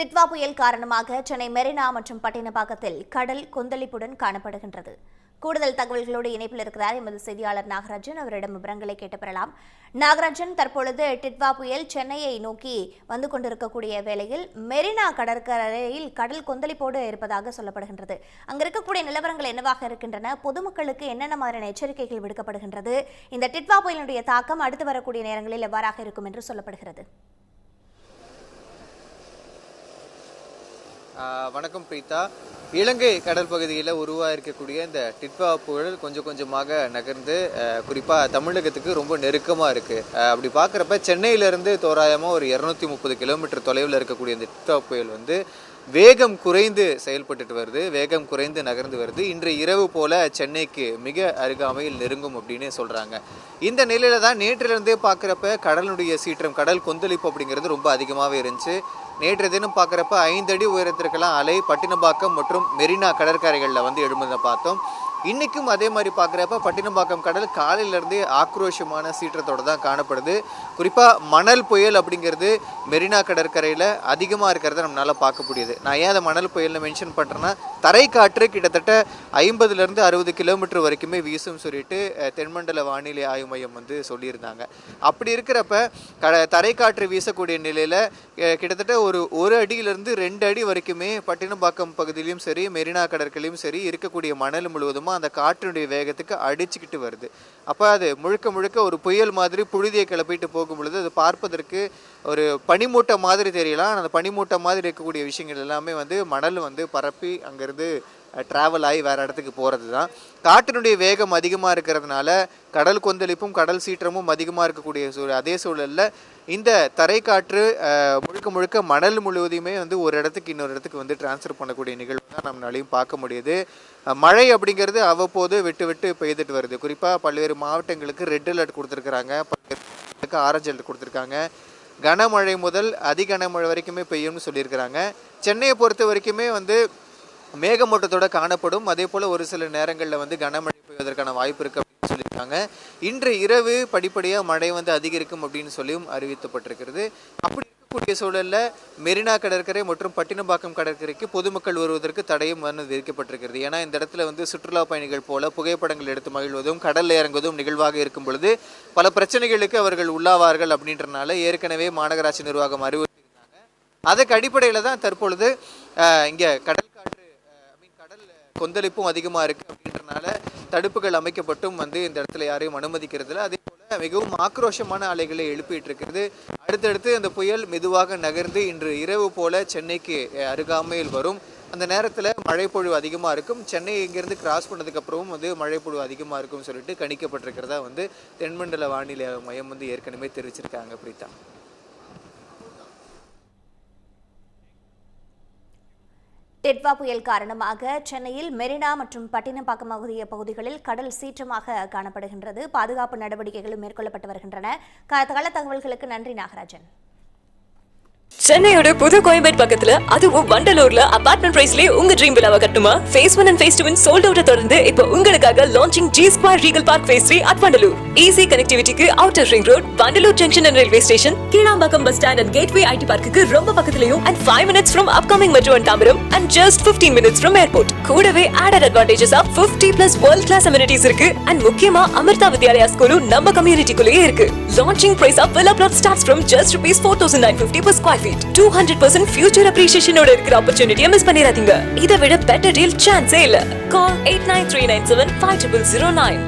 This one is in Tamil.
டிட்வா புயல் காரணமாக சென்னை மெரினா மற்றும் பட்டினப்பாக்கத்தில் கடல் கொந்தளிப்புடன் காணப்படுகின்றது. கூடுதல் தகவல்களோடு இணைப்பில் இருக்கிறார் எமது செய்தியாளர் நாகராஜன். அவரிடம் விவரங்களை கேட்டு பெறலாம் நாகராஜன் தற்பொழுது டிட்வா புயல் சென்னையை நோக்கி வந்து கொண்டிருக்கக்கூடிய வேளையில் மெரினா கடற்கரையில் கடல் கொந்தளிப்போடு இருப்பதாக சொல்லப்படுகின்றது. அங்க இருக்கக்கூடிய நிலவரங்கள் என்னவாக இருக்கின்றன? பொதுமக்களுக்கு என்னென்ன மாதிரியான எச்சரிக்கைகள் விடுக்கப்படுகின்றது? இந்த டிட்வா புயலினுடைய தாக்கம் அடுத்து வரக்கூடிய நேரங்களில் எவ்வாறாக இருக்கும் என்று சொல்லப்படுகிறது. வணக்கம் பிரீதா இலங்கை கடல் பகுதியில் உருவாயிருக்கக்கூடிய இந்த டிட்வா புயல் கொஞ்சம் கொஞ்சமாக நகர்ந்து குறிப்பாக தமிழகத்துக்கு ரொம்ப நெருக்கமாக இருக்கு. அப்படி பார்க்குறப்ப சென்னையிலேருந்து தோராயமாக ஒரு இரநூத்தி முப்பது கிலோமீட்டர் தொலைவில் இருக்கக்கூடிய இந்த டிட்வா புயல் வந்து வேகம் குறைந்து செயல்பட்டுட்டு வருது வேகம் குறைந்து நகர்ந்து வருது. இன்று இரவு போல சென்னைக்கு மிக அருகாமையில் நெருங்கும் அப்படின்னு சொல்கிறாங்க இந்த நிலையில தான் நேற்றிலிருந்தே பார்க்குறப்ப கடலுடைய சீற்றம் கடல் கொந்தளிப்பு அப்படிங்கிறது ரொம்ப அதிகமாகவே இருந்துச்சு. நேற்று தினம் பார்க்குறப்ப ஐந்து அடி உயரத்திற்கெல்லாம் அலை பட்டினப்பாக்கம் மற்றும் மெரினா கடற்கரைகளில் வந்து எழும்புதை பார்த்தோம். இன்றைக்கும் அதே மாதிரி பார்க்குறப்ப பட்டினம்பாக்கம் கடல் காலையிலேருந்தே ஆக்ரோஷமான சீற்றத்தோட தான் காணப்படுது. குறிப்பாக மணல் புயல் அப்படிங்கிறது மெரினா கடற்கரையில் அதிகமாக இருக்கிறத நம்மளால் பார்க்க முடியுது. நான் ஏன் அதை மணல் புயலில் மென்ஷன் பண்ணுறேன்னா தரைக்காற்று கிட்டத்தட்ட ஐம்பதுலேருந்து அறுபது கிலோமீட்டர் வரைக்குமே வீசும் சொல்லிட்டு தென்மண்டல வானிலை ஆய்வு மையம் வந்து சொல்லியிருந்தாங்க. அப்படி இருக்கிறப்ப க தரைக்காற்று வீசக்கூடிய நிலையில் கிட்டத்தட்ட ஒரு ஒரு அடியிலிருந்து ரெண்டு அடி வரைக்குமே பட்டினம்பாக்கம் பகுதியிலையும் சரி மெரினா கடற்கரையிலும் சரி இருக்கக்கூடிய மணல் முழுவதும் அந்த காற்றினுடைய வேகத்துக்கு அடிச்சுக்கிட்டு வருது. அப்போ அது முழுக்க முழுக்க ஒரு புயல் மாதிரி புழுதியை கிளப்பிட்டு போகும் பொழுது அது பார்ப்பதற்கு ஒரு பனிமூட்டை மாதிரி தெரியலாம். அந்த பனிமூட்டை மாதிரி இருக்கக்கூடிய விஷயங்கள் எல்லாமே வந்து மணல் வந்து பரப்பி அங்கேருந்து ட்ராவல் ஆகி வேறு இடத்துக்கு போகிறது தான் காற்றினுடைய வேகம் அதிகமாக இருக்கிறதுனால கடல் கொந்தளிப்பும் கடல் சீற்றமும் அதிகமாக இருக்கக்கூடிய சூழல் அதே சூழலில் இந்த தரைக்காற்று முழுக்க முழுக்க மணல் முழுவதையுமே வந்து ஒரு இடத்துக்கு இன்னொரு இடத்துக்கு வந்து டிரான்ஸ்ஃபர் பண்ணக்கூடிய நிகழ்வு தான் நம்மளாலையும் பார்க்க முடியுது. மழை அப்படிங்கிறது அவ்வப்போது விட்டு விட்டு பெய்துட்டு வருது. குறிப்பாக பல்வேறு மாவட்டங்களுக்கு ரெட் அலர்ட் கொடுத்துருக்குறாங்க. பல்வேறு ஆரஞ்சு அலர்ட் கொடுத்துருக்காங்க. கனமழை முதல் அதிகனமழை வரைக்குமே பெய்யும்னு சொல்லியிருக்கிறாங்க. சென்னையை பொறுத்த வரைக்குமே வந்து மேகமூட்டத்தோட காணப்படும். அதே போல் ஒரு சில நேரங்களில் வந்து கனமழை பெய்வதற்கான வாய்ப்பு இருக்குது அப்படின்னு சொல்லியிருக்காங்க. இன்று இரவு படிப்படியாக மழை வந்து அதிகரிக்கும் அப்படின்னு சொல்லியும் அறிவிக்கப்பட்டிருக்கிறது. அப்படி இருக்கக்கூடிய சூழலில் மெரினா கடற்கரை மற்றும் பட்டினப்பாக்கம் கடற்கரைக்கு பொதுமக்கள் வருவதற்கு தடையும் வந்து விதிக்கப்பட்டிருக்கிறது. ஏன்னா இந்த இடத்துல வந்து சுற்றுலா பயணிகள் போல புகைப்படங்கள் எடுத்து மகிழ்வதும் கடலில் இறங்குவதும் நிகழ்வாக இருக்கும் பொழுது பல பிரச்சனைகளுக்கு அவர்கள் உள்ளாவார்கள் அப்படின்றனால ஏற்கனவே மாநகராட்சி நிர்வாகம் அறிவுறுத்தியிருந்தாங்க. அதுக்கு அடிப்படையில் தான் தற்பொழுது இங்கே கடல் காற்று கடல் கொந்தளிப்பும் அதிகமாக இருக்குது அப்படின்றனால தடுப்புகள் அமைக்கப்பட்டும் வந்து இந்த இடத்துல யாரையும் அனுமதிக்கிறதுல அதே போல் மிகவும் ஆக்ரோஷமான அலைகளை எழுப்பிட்டு இருக்கிறது அடுத்தடுத்து அந்த புயல் மெதுவாக நகர்ந்து இன்று இரவு போல சென்னைக்கு அருகாமையில் வரும். அந்த நேரத்தில் மழைப்பொழிவு அதிகமாக இருக்கும். சென்னை இங்கேருந்து கிராஸ் பண்ணதுக்கப்புறமும் வந்து மழைப்பொழிவு அதிகமாக இருக்கும்னு சொல்லிட்டு கணிக்கப்பட்டிருக்கிறதா வந்து தென்மண்டல வானிலை மையம் வந்து ஏற்கனவே தெரிவிச்சிருக்காங்க பிரீதா டெட்வா புயல் காரணமாக சென்னையில் மெரினா மற்றும் பட்டினப்பாக்கம் ஆகிய பகுதிகளில் கடல் சீற்றமாக காணப்படுகின்றது. பாதுகாப்பு நடவடிக்கைகளும் மேற்கொள்ளப்பட்டு வருகின்றன. க- கள தகவல்களுக்கு நன்றி நாகராஜன். சென்னையோட புது கோயம்பேட் பக்கத்துல அதுவும் வண்டலூர்ல அபார்ட்மெண்ட் பிரைஸ்லயே உங்க ட்ரீம் விழாவை கட்டுமா? Phase one and phase two sold out தொடர்ந்து இப்போ உங்களுக்காக launching G square Regal park phase three at Vandalur easy கனெக்டிவிட்டிக்கு outer ring road Vandalur junction and railway station Kilambakkam bus stand and gateway IT பார்க்குக்கு ரொம்ப பக்கத்துலயும் and five minutes from upcoming metro and Tambaram and just 15 minutes from airport கூடவே added advantages of 50 plus world class amenities இருக்கு அண்ட் முக்கியமா அமிர்தா வித்யாலயா ஸ்கூலும் நம்ம கம்யூனிட்டிக்குள்ளேயே இருக்கு. Launching price of villa plot starts from just rupees four thousand nine fifty per square feet two hundred percent future அப்ரிஷியேஷனோட இருக்கிற ஆப்பர்ச்சுனிட்டியை மிஸ் பண்ணிடாதீங்க இதை விட பெட்டர் டீல் சான்ஸே இல்ல call eight nine three nine seven five triple zero nine